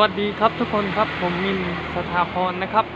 วัสดีครับทุกคนครับผมมินสถาพรนะครับ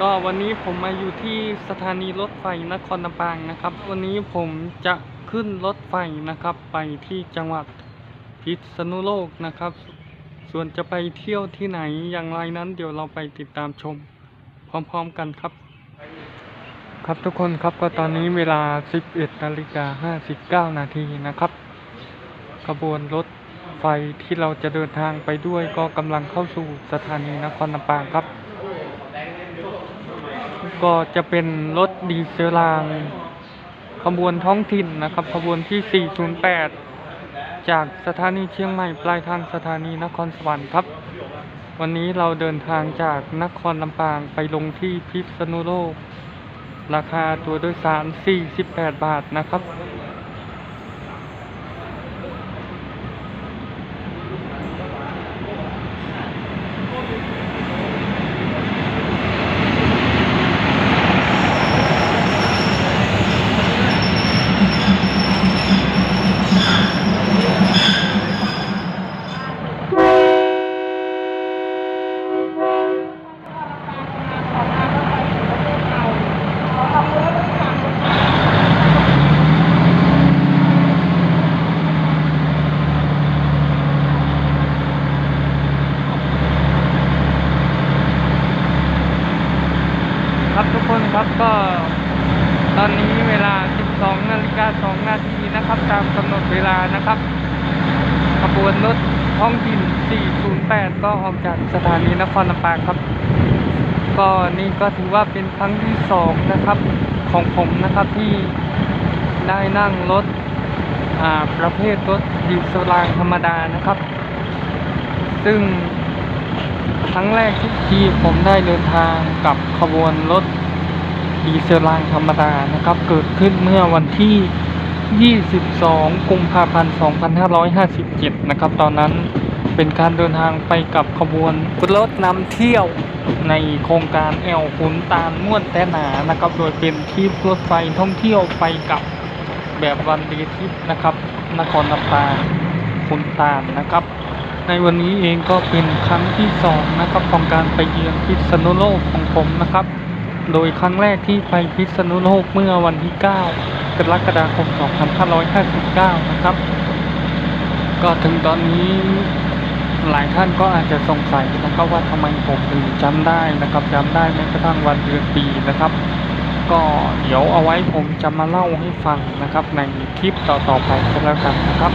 ก็วันนี้ผมมาอยู่ที่สถานีรถไฟนครลำปางนะครับ วันนี้ผมจะขึ้นรถไฟนะครับ ไปที่จังหวัดพิษณุโลกนะครับ ส่วนจะไปเที่ยวที่ไหนอย่างไรนั้น เดี๋ยวเราไปติดตามชม พร้อมๆกันครับ ครับทุกคนครับก็ตอนนี้เวลา 11นาฬิกา59นาทีนะครับขบวนรถ ฟที่เราจะเดินทางไปด้วยก็กำลังเข้าสู่สถานีนครลำปางครับ ก็จะเป็นรถดีเซลราง ขบวนท้องถิ่นนะครับ ขบวนที่ 408 จากสถานีเชียงใหม่ปลายทางสถานีนครสวรรค์ครับ วันนี้เราเดินทางจากนครลำปางไปลงที่พิษณุโลก ราคาตัวโดยสาร 48 บาทนะครับครับทุกคนครับก็ตอ นี้เวลา 12นาฬิกา2นาทีนะครับ ตามกำหนดเวลานะครับ ขบวนรถท้องถิ่น 408 ก็ออกจากสถานีนครลำปางครับ ก็นี่ก็ถือว่าเป็นครั้งที่สองนะครับของผมนะครับที่ได้นั่งรถประเภทรถดีเซลางธรรมดานะครับ ซึ่งครั้งแรกที่ผมได้เดินทางกับขบวนรถ ดีเซลรางธรรมดานะครับ เกิดขึ้นเมื่อวันที่ 22 กุมภาพันธ์ 2557 นะครับ ตอนนั้นเป็นการเดินทางไปกับขบวนรถนำเที่ยวในโครงการแอลขุนตาลม่วนแต่หนานะครับ โดยเป็นทริปรถไฟท่องเที่ยวไปกับแบบวันเดีทริปนะครับ นครลำปางขุนตาลนะครับ ในวันนี้เองก็เป็นครั้งที่สองนะครับของการไปเยือนพิษณุโลกของผมนะครับ โดยครั้งแรกที่ไปพิษณุโลกเมื่อวันที่ 9 กรกฎาคม 2559 นะครับ ก็ถึงตอนนี้หลายท่านก็อาจจะสงสัยนะครับว่าทำไมผมถึงจำได้นะครับจำได้แม้กระทั่งวันเดือนปีนะครับ ก็เดี๋ยวเอาไว้ผมจะมาเล่าให้ฟังนะครับ ในคลิปต่อๆไปก็แล้วกันนะครับ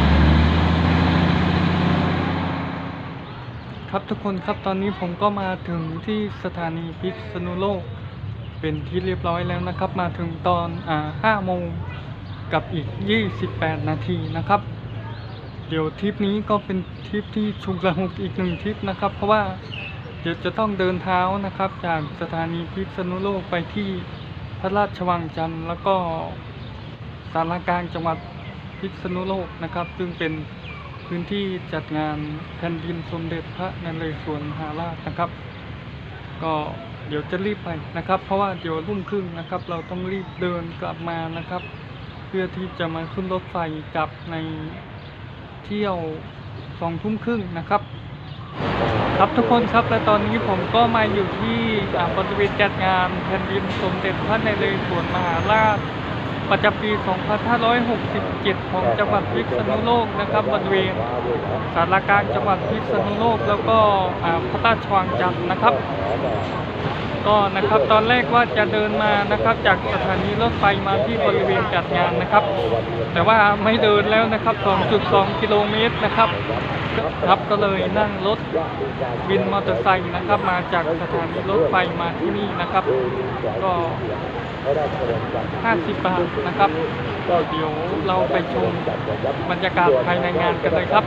ครับทุกคนครับตอนนี้ผมก็มาถึงที่สถานีพิษณุโลก เป็นที่เรียบร้อยแล้วนะครับ มาถึงตอนอ่า5โมงกับอีก 28 นาทีนะครับ เดี๋ยวทริปนี้ก็เป็นทริปที่ชุกระหุกอีกหนึ่งทริปนะครับ เพราะว่าเดี๋ยวจะต้องเดินเท้านะครับ จากสถานีพิษณุโลกไปที่พระราชวังจันทร์แล้วก็สารกลางจังหวัดพิษณุโลกนะครับ ซึ่งเป็นพื้นที่จัดงานแผ่นดินสมเด็จพระนเรศวรมหาราชนะครับ ก็ เดี๋ยวจะรีบไปนะครับ เพราะว่าเดี๋ยวรุ่งครึ่งนะครับ เราต้องรีบเดินกลับมานะครับ เพื่อที่จะมาขึ้นรถไฟกลับในเที่ยวสองทุ่มครึ่งนะครับครับทุกคนครับและตอนนี้ผมก็มาอยู่ที่อ่าบริเวณจัดงานแผ่นดินสมเด็จพระนเรศวรมหาราชประจำปี 2567 ของจังหวัดพิษณุโลกนะครับบริเวณสารกลางจังหวัดพิษณุโลก แล้วก็อ่าพระราชวังจันทร์นะครับ ก็นะครับตอนแรกว่าจะเดินมานะครับ จากสถานีรถไฟมาที่บริเวณจัดงานนะครับ แต่ว่าไม่เดินแล้วนะครับ 2.2 กิโลเมตรนะครับครับก็เลยนั่งรถวินมอเตอร์ไซค์นะครับ มาจากสถานีรถไฟมาที่นี่นะครับ ก็ 50 บาทนะครับก็เดี๋ยวเราไปชมบรรยากาศภายในงานกันเลยครับ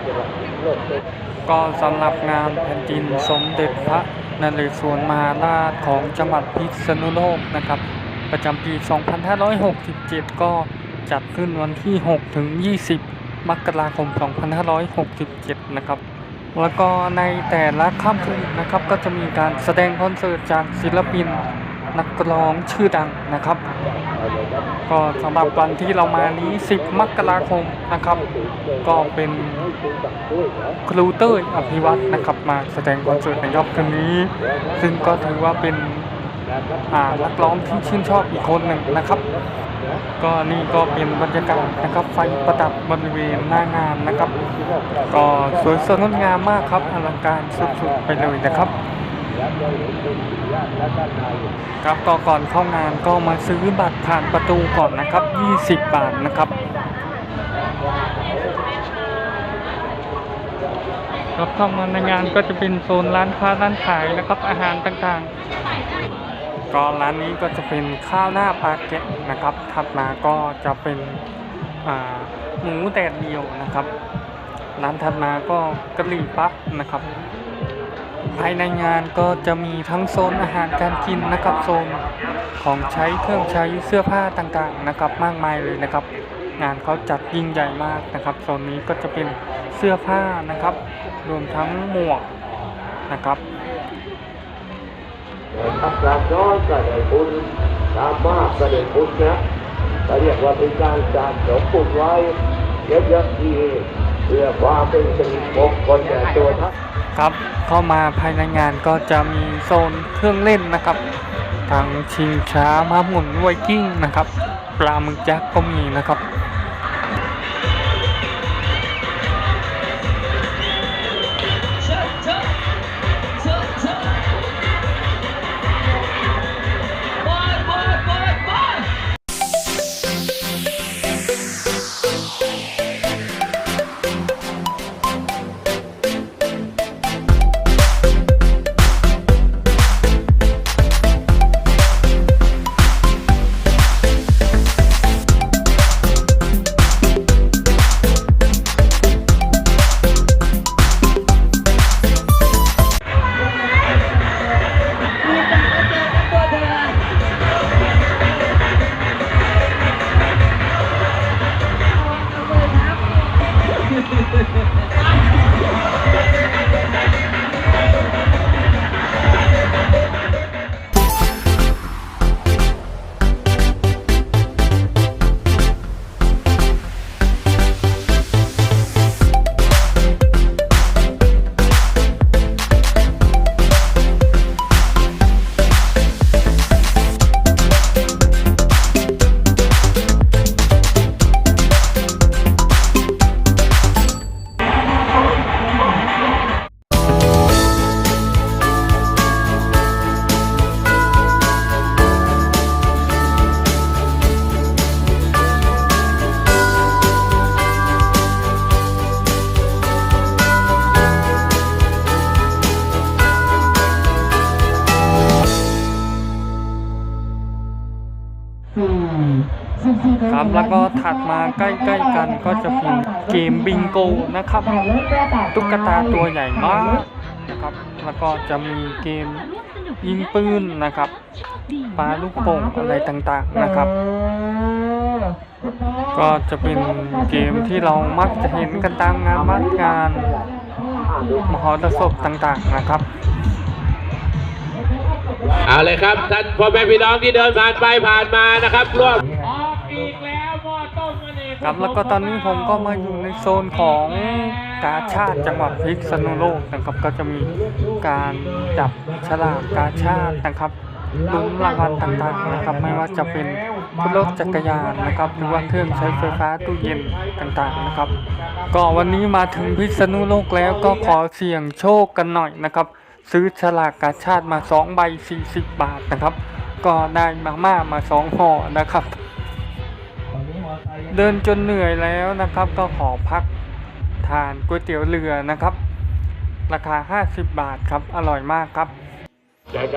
ก็สำหรับงานแผ่นดินสมเด็จพระ นเรศวรมหาราชของจังหวัดพิษณุโลกนะครับ ประจำปี 2567 ก็จัดขึ้นวันที่ 6 ถึง 20 มกราคม 2567 นะครับ แล้วก็ในแต่ละค่ำคืนนะครับก็จะมีการแสดงคอนเสิร์ตจากศิลปิน นักร้องชื่อดังนะครับ ก็สำหรับวันที่เรามานี้ 10 มกราคมนะครับ ก็เป็นครูเต้ยอภิวัตนะครับ มาแสดงคอนเสิร์ตในรอบคืนนี้ ซึ่งก็ถือว่าเป็นนักร้องที่ชื่นชอบอีกคนหนึ่งนะครับ ก็นี่ก็เป็นบรรยากาศนะครับ ไฟประดับบริเวณหน้างานนะครับ ก็สวยสดงดงามมากครับอลังการสุดๆไปเลยนะครับ ครับก็ก่อนเข้างานก็มาซื้อบัตรผ่านประตูก่อนนะครับ 20 บาทนะครับ ครับเข้ามาในงานก็จะเป็นโซนร้านค้าร้านขายนะครับอาหารต่างๆ ก็ร้านนี้ก็จะเป็นข้าวหน้าปลาแกะนะครับ ถัดมาก็จะเป็นหมูแดดเดียวนะครับ ร้านถัดมาก็กะหรี่ปั๊บนะครับ ภายในงานก็จะมีทั้งโซนอาหารการกินนะครับโซนของใช้เครื่องใช้เสื้อผ้าต่างๆนะครับมากมายเลยนะครับ งานเขาจัดยิ่งใหญ่มากนะครับโซนนี้ก็จะเป็นเสื้อผ้านะครับรวมทั้งหมวกนะครับครับกาบน้อยก็ได้บุญกราบมากก็ได้บุญนะก็เรียกว่าเป็นการสะสมบุญไว้เยอะๆทีเพื่อความเป็นสิริมงคลแก่ตัวท่าน ครับ เข้ามาภายในงานก็จะมีโซนเครื่องเล่นนะครับทั้งชิงช้าม้าหมุนไวกิ้งนะครับปลาหมึกยักษ์ก็มีนะครับ ครับ แล้วก็ถัดมาใกล้ๆกันก็จะเป็นเกมบิงโกนะครับ ตุ๊กตาตัวใหญ่มากนะครับ แล้วก็จะมีเกมยิงปืนนะครับปลาลูกโป่งอะไรต่างๆนะครับ ก็จะเป็นเกมที่เรามักจะเห็นกันตามงานวัดงานมหรสพต่างๆนะครับเอาเลยครับท่านพ่อแม่พี่น้องที่เดินผ่านไปผ่านมานะครับร่วม ครับแล้วก็ตอนนี้ผมก็มาอยู่ในโซนของกาชาติจังหวัดพิษณุโลกนะครับก็จะมีการจับฉลากกาชาตินะครับลุ้นรางวัลต่างๆนะครับ ไม่ว่าจะเป็นรถจักรยานนะครับ หรือว่าเครื่องใช้ไฟฟ้าตู้เย็นต่างๆนะครับ ก็วันนี้มาถึงพิษณุโลกแล้วก็ขอเสี่ยงโชคกันหน่อยนะครับ ซื้อฉลากกาชาติมา2ใบ40 บาทนะครับ ก็ได้มาม่ามา2ห่อนะครับ เดินจนเหนื่อยแล้วนะครับ ก็ขอพักทานก๋วยเตี๋ยวเรือนะครับ ราคา 50 บาทครับ อร่อยมากครับ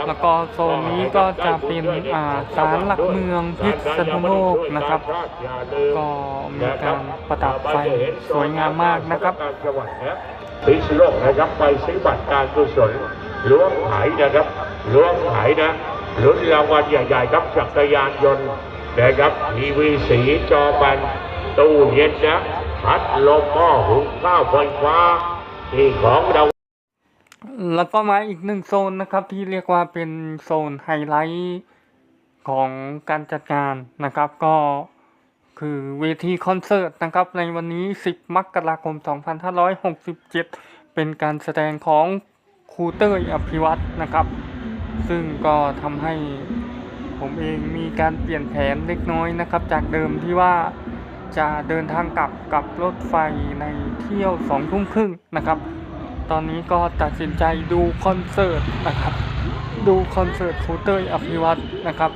แล้วก็โซนนี้ก็จะเป็นอ่าศาลหลักเมืองพิษณุโลกนะครับ ก็มีการประดับไฟสวยงามมากนะครับพิษณุโลกนะครับไปซื้อบัตรการกุศลล้วงหายนะครับล้วงหายนะลุ้นรางวัลใหญ่ๆครับจักรยานยนต์ นะครับ ทีวีสีจอบัน ตู้เย็นนะพัดลมหม้อหุงข้าวไฟฟ้าที่ของเรา แล้วก็มาอีกหนึ่งโซนนะครับ ที่เรียกว่าเป็นโซนไฮไลท์ของการจัดงานนะครับ ก็คือเวทีคอนเสิร์ตนะครับ ในวันนี้ 10 มกราคม 2567 เป็นการแสดงของครูเต้ยอภิวัตนะครับ ซึ่งก็ทำให้ ผมเองมีการเปลี่ยนแผนเล็กน้อยนะครับ จากเดิมที่ว่าจะเดินทางกลับกับรถไฟในเที่ยวสองทุ่มครึ่งนะครับ ตอนนี้ก็ตัดสินใจดูคอนเสิร์ตนะครับ ดูคอนเสิร์ตครูเต้ยอภิวัตนะครับ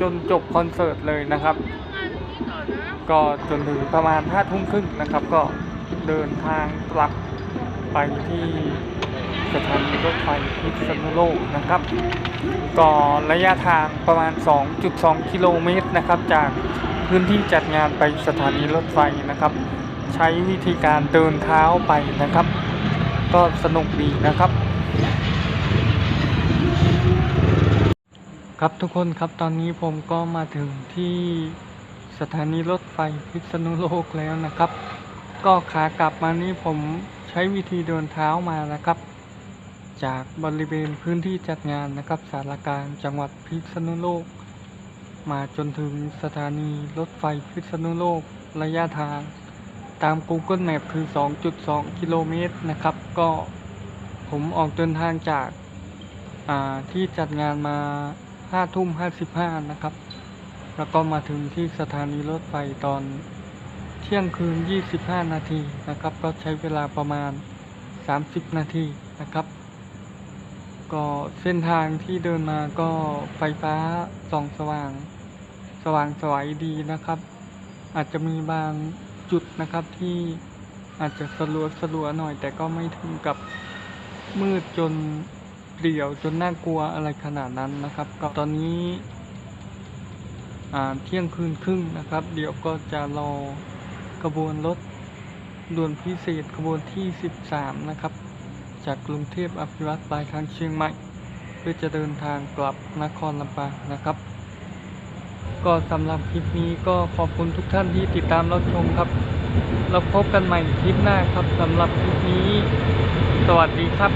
จนจบคอนเสิร์ตเลยนะครับ ก็จนถึงประมาณห้าทุ่มครึ่งนะครับ ก็เดินทางกลับไปที่ สถานีรถไฟพิษณุโลกนะครับ ก็ระยะทางประมาณ 2.2 กิโลเมตรนะครับ จากพื้นที่จัดงานไปสถานีรถไฟนะครับ ใช้วิธีการเดินเท้าไปนะครับ ก็สนุกดีนะครับ ครับทุกคนครับตอนนี้ผมก็มาถึงที่สถานีรถไฟพิษณุโลกแล้วนะครับ ก็ขากลับมานี้ผมใช้วิธีเดินเท้ามานะครับ จากบริเวณพื้นที่จัดงานนะครับสารกลางจังหวัดพิษณุโลก มาจนถึงสถานีรถไฟพิษณุโลกระยะทาง ตาม Google Map คือ 2.2 กิโลเมตรนะครับ ก็ผมออกเดินทางจากาที่จัดงานมา 5 ทุ่ม 55 นะครับ แล้วก็มาถึงที่สถานีรถไฟตอนเที่ยงคืน 25 นาทีนะครับ ก็ใช้เวลาประมาณ 30 นาทีนะครับ ก็เส้นทางที่เดินมาก็ไฟฟ้าส่องสว่าง สว่างสวยดีนะครับ อาจจะมีบางจุดนะครับที่อาจจะสลัวสลัวหน่อย แต่ก็ไม่ถึงกับมืดจนเปลี่ยวจนน่ากลัวอะไรขนาดนั้นนะครับ ก็ตอนนี้เที่ยงคืนครึ่งนะครับ เดี๋ยวก็จะรอกระบวนรถด่วนพิเศษขบวนที่ 13 นะครับ จากกรุงเทพอภิวัตปลายทางเชียงใหม่ เพื่อจะเดินทางกลับนครลำปางนะครับ ก็สำหรับคลิปนี้ก็ขอบคุณทุกท่านที่ติดตามรับชมครับ เราพบกันใหม่คลิปหน้าครับสำหรับคลิปนี้ สวัสดีครับ